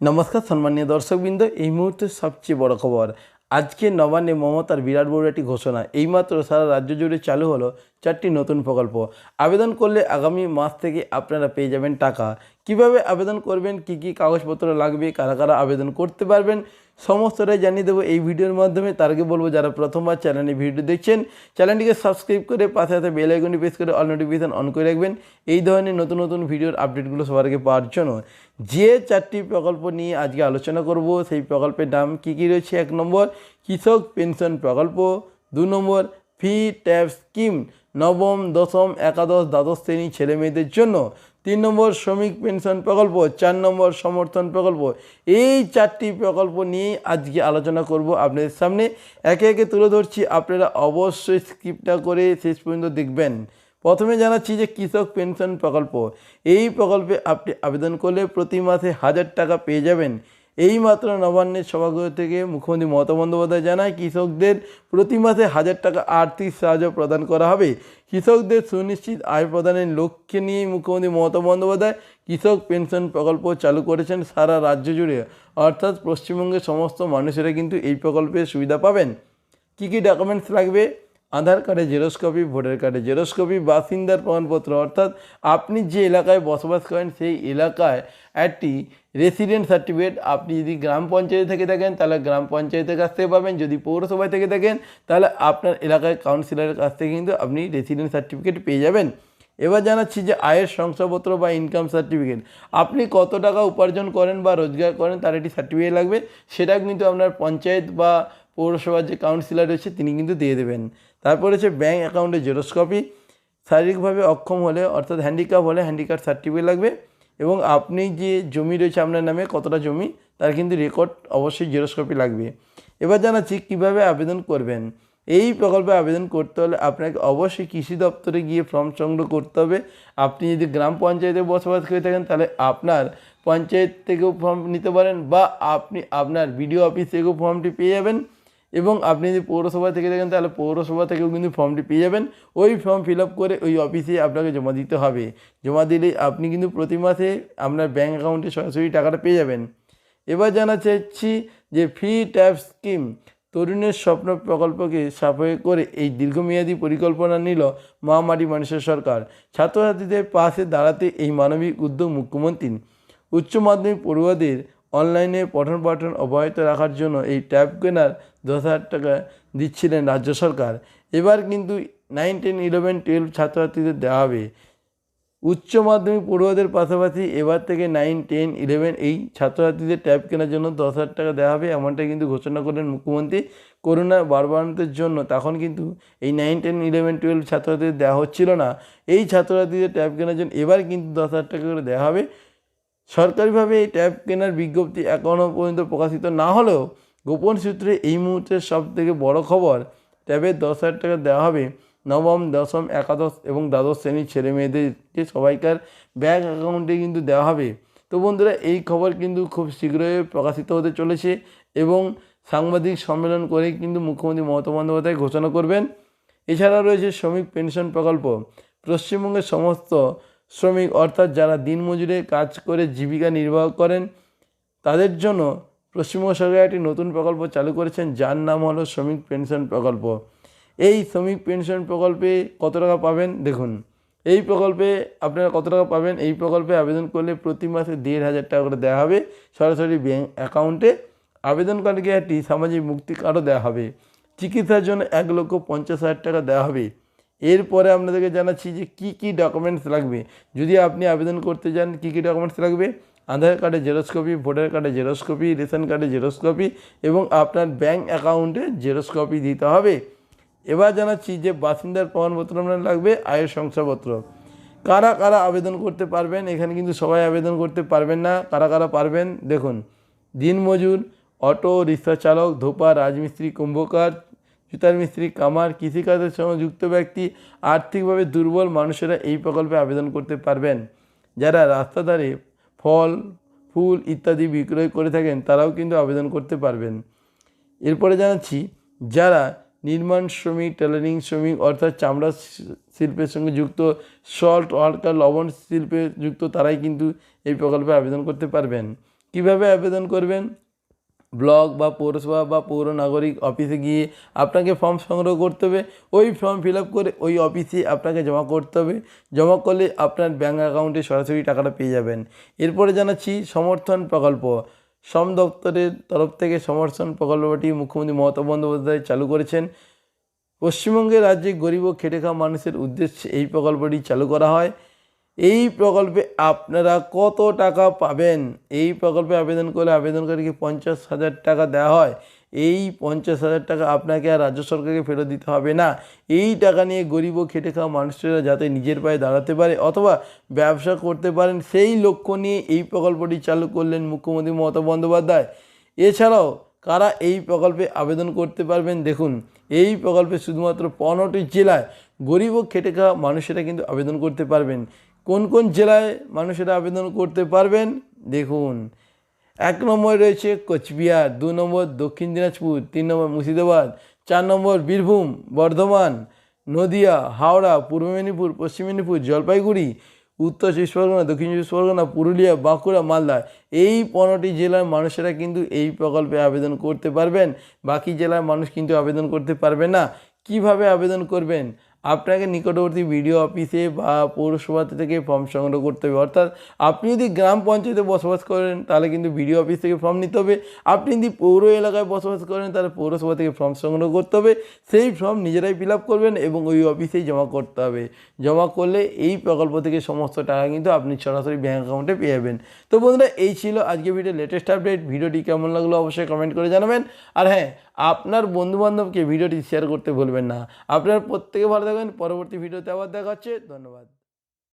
নমস্কার সম্মানীয় দর্শকবৃন্দ, এই মুহূর্তে সবচেয়ে বড় খবর। আজকে নবান্নে মমতার বিরাট বড় একটি ঘোষণা। এইমাত্র সারা রাজ্য জুড়ে চালু হলো চারটি নতুন প্রকল্প। আবেদন করলে আগামী মাস থেকে আপনারা পেয়ে যাবেন টাকা। কীভাবে আবেদন করবেন, কি কি কাগজপত্র লাগবে, কারা কারা আবেদন করতে পারবেন সমস্তটাই জানিয়ে দেবো। এই ভিডিওর মাধ্যমে তার আগে বলব, যারা প্রথমবার চ্যানেলে ভিডিও দেখছেন চ্যানেলটিকে সাবস্ক্রাইব করে পাশে সাথে বেল আইকনটি প্রেস করে অল নোটিফিকেশন অন করে রাখবেন। এই ধরনের নতুন নতুন ভিডিওর আপডেটগুলো সবার আগে পাওয়ার জন্য। যে চারটি প্রকল্প নিয়ে আজকে আলোচনা করব, সেই প্রকল্পের নাম কী কী রয়েছে? এক নম্বর, কৃষক পেনশন প্রকল্প। দু নম্বর ফি ট্যাব স্কিম নবম, দশম, একাদশ, দ্বাদশ শ্রেণি ছেলে মেয়েদের জন্য তিন নম্বর শ্রমিক পেনশন প্রকল্প, চার নম্বর সমর্থন প্রকল্প। এই চারটি প্রকল্প নিয়ে আজকে আলোচনা করব আপনাদের সামনে। একে একে তুলে ধরছি। আপনারা অবশ্যই স্কিপটা করে শেষ পর্যন্ত দেখবেন। প্রথমে জানাচ্ছি যে কৃষক পেনশন প্রকল্প। এই প্রকল্পে আপনি আবেদন করলে প্রতি মাসে হাজার টাকা পেয়ে যাবেন। এই মাত্র নবান্নের সভাগৃহ থেকে মুখ্যমন্ত্রী মমতা বন্দ্যোপাধ্যায় জানায়, কৃষকদের প্রতি মাসে হাজার টাকা আর্থিক সাহায্য প্রদান করা হবে। কৃষকদের সুনিশ্চিত আয় প্রদানের লক্ষ্যে নিয়ে মুখ্যমন্ত্রী মমতা বন্দ্যোপাধ্যায় কৃষক পেনশন প্রকল্প চালু করেছেন সারা রাজ্য জুড়ে। অর্থাৎ পশ্চিমবঙ্গের সমস্ত মানুষেরা কিন্তু এই প্রকল্পের সুবিধা পাবেন। কী কী ডকুমেন্টস লাগবে? আধার কার্ডে জেরক্স কপি ভোটার কার্ডে জেরক্স কপি বাসিন্দার প্রমাণপত্র, অর্থাৎ আপনি যে এলাকায় বসবাস করেন সেই এলাকায় একটি রেসিডেন্ট সার্টিফিকেট আপনি যদি গ্রাম পঞ্চায়েত থেকে থাকেন, তাহলে গ্রাম পঞ্চায়েতের কাছ থেকে পাবেন। যদি পৌরসভায় থেকে থাকেন, তাহলে আপনার এলাকায় কাউন্সিলরের কাছ থেকে কিন্তু আপনি রেসিডেন্ট সার্টিফিকেট পেয়ে যাবেন। এবার জানাচ্ছি যে আয়ের শংসাপত্র বা ইনকাম সার্টিফিকেট আপনি কত টাকা উপার্জন করেন বা রোজগার করেন, তার একটি সার্টিফিকেট লাগবে। সেটা কিন্তু আপনার পঞ্চায়েত বা পৌরসভার যে কাউন্সিলর রয়েছে, তিনি কিন্তু দিয়ে দেবেন। তারপর হচ্ছে ব্যাঙ্ক অ্যাকাউন্টের জেরক্স কপি শারীরিকভাবে অক্ষম হলে, অর্থাৎ হ্যান্ডিক্যাপ হলে হ্যান্ডিক্যাপ সার্টিফিকেট লাগবে এবং আপনি যে জমি রয়েছে আপনার নামে, কতটা জমি, তার কিন্তু রেকর্ড অবশ্যই জেরক্স কপি লাগবে। এবার জানাচ্ছি কীভাবে আবেদন করবেন? এই প্রকল্পে আবেদন করতে হলে আপনাকে অবশ্যই কৃষি দপ্তরে গিয়ে ফর্ম সংগ্রহ করতে হবে। আপনি যদি গ্রাম পঞ্চায়েতে বসবাস করে থাকেন, তাহলে আপনার পঞ্চায়েত থেকেও ফর্ম নিতে পারেন বা আপনি আপনার বিডিও অফিস থেকেও ফর্মটি পেয়ে যাবেন। এবং আপনি যদি পৌরসভা থেকে থাকেন তাহলে পৌরসভা থেকেও কিন্তু ফর্মটি পেয়ে যাবেন। ওই ফর্ম ফিল আপ করে ওই অফিসে আপনাকে জমা দিতে হবে। জমা দিলে আপনি কিন্তু প্রতি মাসে আপনার ব্যাঙ্ক অ্যাকাউন্টে সরাসরি টাকাটা পেয়ে যাবেন। এবার জানা চাইছি যে ফ্রি ট্যাব স্কিম তরুণের স্বপ্ন প্রকল্পকে সাফল্য করে এই দীর্ঘমেয়াদী পরিকল্পনা নিল মহামারী মানুষের সরকার। ছাত্রছাত্রীদের পাশে দাঁড়াতে এই মানবিক উদ্যোগ মুখ্যমন্ত্রী উচ্চ মাধ্যমিক পড়ুয়াদের অনলাইনে পঠন পাঠন অব্যাহত রাখার জন্য এই ট্যাব কেনার দশ হাজার টাকা দিচ্ছিলেন রাজ্য সরকার। এবার কিন্তু নাইন টেন ইলেভেন টুয়েলভ ছাত্রছাত্রীদের দেওয়া হবে। উচ্চ মাধ্যমিক পড়ুয়াদের পাশাপাশি এবার থেকে নাইন টেন ইলেভেন এই ছাত্রছাত্রীদের ট্যাব কেনার জন্য দশ হাজার টাকা দেওয়া হবে, এমনটাই কিন্তু ঘোষণা করলেন মুখ্যমন্ত্রী। করোনা বাড়বাড়ন্তের জন্য তখন কিন্তু এই নাইন টেন ইলেভেন টুয়েলভ ছাত্রছাত্রীদের দেওয়া হচ্ছিল না। এই ছাত্রছাত্রীদের ট্যাব কেনার জন্য এবার কিন্তু দশ হাজার টাকা করে দেওয়া হবে। সরকারিভাবে এই ট্যাব কেনার বিজ্ঞপ্তি এখনও পর্যন্ত প্রকাশিত না হলেও গোপন সূত্রে এই মুহূর্তের সব থেকে বড় খবর ট্যাবের দশ হাজার টাকা দেওয়া হবে। নবম, দশম, একাদশ এবং দ্বাদশ শ্রেণির ছেলে মেয়েদেরকে সবাইকার ব্যাঙ্ক অ্যাকাউন্টে কিন্তু দেওয়া হবে। তো বন্ধুরা, এই খবর কিন্তু খুব শীঘ্রই প্রকাশিত হতে চলেছে এবং সাংবাদিক সম্মেলন করে কিন্তু মুখ্যমন্ত্রী মমতা বন্দ্যোপাধ্যায় ঘোষণা করবেন। এছাড়া রয়েছে শ্রমিক পেনশন প্রকল্প। পশ্চিমবঙ্গের সমস্ত শ্রমিক, অর্থাৎ যারা দিনমজুরে কাজ করে জীবিকা নির্বাহ করেন, তাদের জন্য পশ্চিমবঙ্গ সরকার একটি নতুন প্রকল্প চালু করেছেন, যার নাম হলো শ্রমিক পেনশন প্রকল্প। এই শ্রমিক পেনশন প্রকল্পে কত টাকা পাবেন? দেখুন, এই প্রকল্পে আপনারা কত টাকা পাবেন? এই প্রকল্পে আবেদন করলে প্রতি মাসে দেড় হাজার টাকা করে দেওয়া হবে। সরাসরি ব্যাঙ্ক অ্যাকাউন্টে আবেদনকারীকে একটি সামাজিক মুক্তি কার্ডও দেওয়া হবে। চিকিৎসার জন্য এক লক্ষ পঞ্চাশ হাজার টাকা দেওয়া হবে। এরপরে আপনাদেরকে জানাচ্ছি যে কী কী ডকুমেন্টস লাগবে। যদি আপনি আবেদন করতে চান কী কী ডকুমেন্টস লাগবে? আধার কার্ডে জেরক্স কপি ভোটার কার্ডে জেরক্স কপি রেশন কার্ডে জেরক্স কপি এবং আপনার ব্যাঙ্ক অ্যাকাউন্টে জেরক্স কপি দিতে হবে। এবার জানাচ্ছি যে বাসিন্দার প্রমাণপত্র আপনার লাগবে, আয়ের শংসাপত্র। কারা কারা আবেদন করতে পারবেন? এখানে কিন্তু সবাই আবেদন করতে পারবেন না। কারা কারা পারবেন? দেখুন দিনমজুর অটো, রিক্সা চালক, ধোপা, রাজমিস্ত্রি, কুম্ভকার, জুতার মিস্ত্রি, কামার, কৃষিকাজের সঙ্গে যুক্ত ব্যক্তি, আর্থিকভাবে দুর্বল মানুষেরা এই প্রকল্পে আবেদন করতে পারবেন। যারা রাস্তা ধারে ফল, ফুল ইত্যাদি বিক্রয় করে থাকেন, তারাও কিন্তু আবেদন করতে পারবেন। এরপরে জানাচ্ছি, যারা নির্মাণ শ্রমিক টেলারিং শ্রমিক, অর্থাৎ চামড়া শিল্পের সঙ্গে যুক্ত সল্ট ওয়ার্কার লবণ শিল্পে যুক্ত, তারাই কিন্তু এই প্রকল্পে আবেদন করতে পারবেন। কীভাবে আবেদন করবেন? ব্লক বা পৌরসভা বা পৌর নাগরিক অফিসে গিয়ে আপনাকে ফর্ম সংগ্রহ করতে হবে। ওই ফর্ম ফিল করে ওই অফিসে আপনাকে জমা করতে হবে। জমা করলে আপনার ব্যাঙ্ক অ্যাকাউন্টে সরাসরি টাকাটা পেয়ে যাবেন। এরপরে জানাচ্ছি সমর্থন প্রকল্প। শ্রম দপ্তরের তরফ থেকে সমর্থন প্রকল্পটি মুখ্যমন্ত্রী মমতা বন্দ্যোপাধ্যায় চালু করেছেন। পশ্চিমবঙ্গের রাজ্যে গরিব ও খেটে খাওয়া মানুষের উদ্দেশ্যে এই প্রকল্পটি চালু করা হয়। এই প্রকল্পে আপনারা কত টাকা পাবেন? এই প্রকল্পে আবেদন করলে আবেদনকারীকে পঞ্চাশ হাজার টাকা দেওয়া হয়। এই পঞ্চাশ হাজার টাকা আপনাকে আর রাজ্য সরকারকে ফেরত দিতে হবে না। এই টাকা নিয়ে গরিব ও খেটে খাওয়া মানুষেরা যাতে নিজের পায়ে দাঁড়াতে পারে অথবা ব্যবসা করতে পারেন, সেই লক্ষ্য নিয়ে এই প্রকল্পটি চালু করলেন মুখ্যমন্ত্রী মমতা বন্দ্যোপাধ্যায়। এছাড়াও কারা এই প্রকল্পে আবেদন করতে পারবেন দেখুন। এই প্রকল্পে শুধুমাত্র পনেরোটি জেলায় গরিব ও খেটে খাওয়া মানুষেরা কিন্তু আবেদন করতে পারবেন। কোন কোন জেলায় মানুষেরা আবেদন করতে পারবেন? দেখুন, এক নম্বর রয়েছে কোচবিহার, দু নম্বর দক্ষিণ দিনাজপুর, তিন নম্বর মুর্শিদাবাদ, চার নম্বর বীরভূম, বর্ধমান, নদিয়া, হাওড়া, পূর্ব মেদিনীপুর, পশ্চিম মেদিনীপুর, জলপাইগুড়ি, উত্তর চব্বিশ পরগনা, দক্ষিণ চব্বিশ পরগনা, পুরুলিয়া, বাঁকুড়া, মালদা, এই পনেরোটি জেলার মানুষেরা কিন্তু এই প্রকল্পে আবেদন করতে পারবেন। বাকি জেলার মানুষ কিন্তু আবেদন করতে পারবে না। কীভাবে আবেদন করবেন? আপনাকে নিকটবর্তী বিডিও অফিসে বা পৌরসভা থেকে ফর্ম সংগ্রহ করতে হবে। অর্থাৎ আপনি যদি গ্রাম পঞ্চায়েতে বসবাস করেন, তাহলে কিন্তু বিডিও অফিস থেকে ফর্ম নিতে হবে। আপনি যদি পৌর এলাকায় বসবাস করেন, তাহলে পৌরসভা থেকে ফর্ম সংগ্রহ করতে হবে। সেই ফর্ম নিজেরাই ফিল করবেন এবং ওই অফিসেই জমা করতে হবে। জমা করলে এই প্রকল্প থেকে সমস্ত টাকা কিন্তু আপনি সরাসরি ব্যাঙ্ক অ্যাকাউন্টে পেয়ে যাবেন। তো বন্ধুরা, এই ছিল আজকে ভিডিও লেটেস্ট আপডেট ভিডিওটি কেমন লাগল অবশ্যই কমেন্ট করে জানাবেন। আর হ্যাঁ আপনার বন্ধুবান্ধবকে ভিডিওটি শেয়ার করতে ভুলবেন না। আপনার প্রত্যেকে ভালো থাকবেন। পরবর্তী ভিডিওতে আবার দেখা হচ্ছে ধন্যবাদ।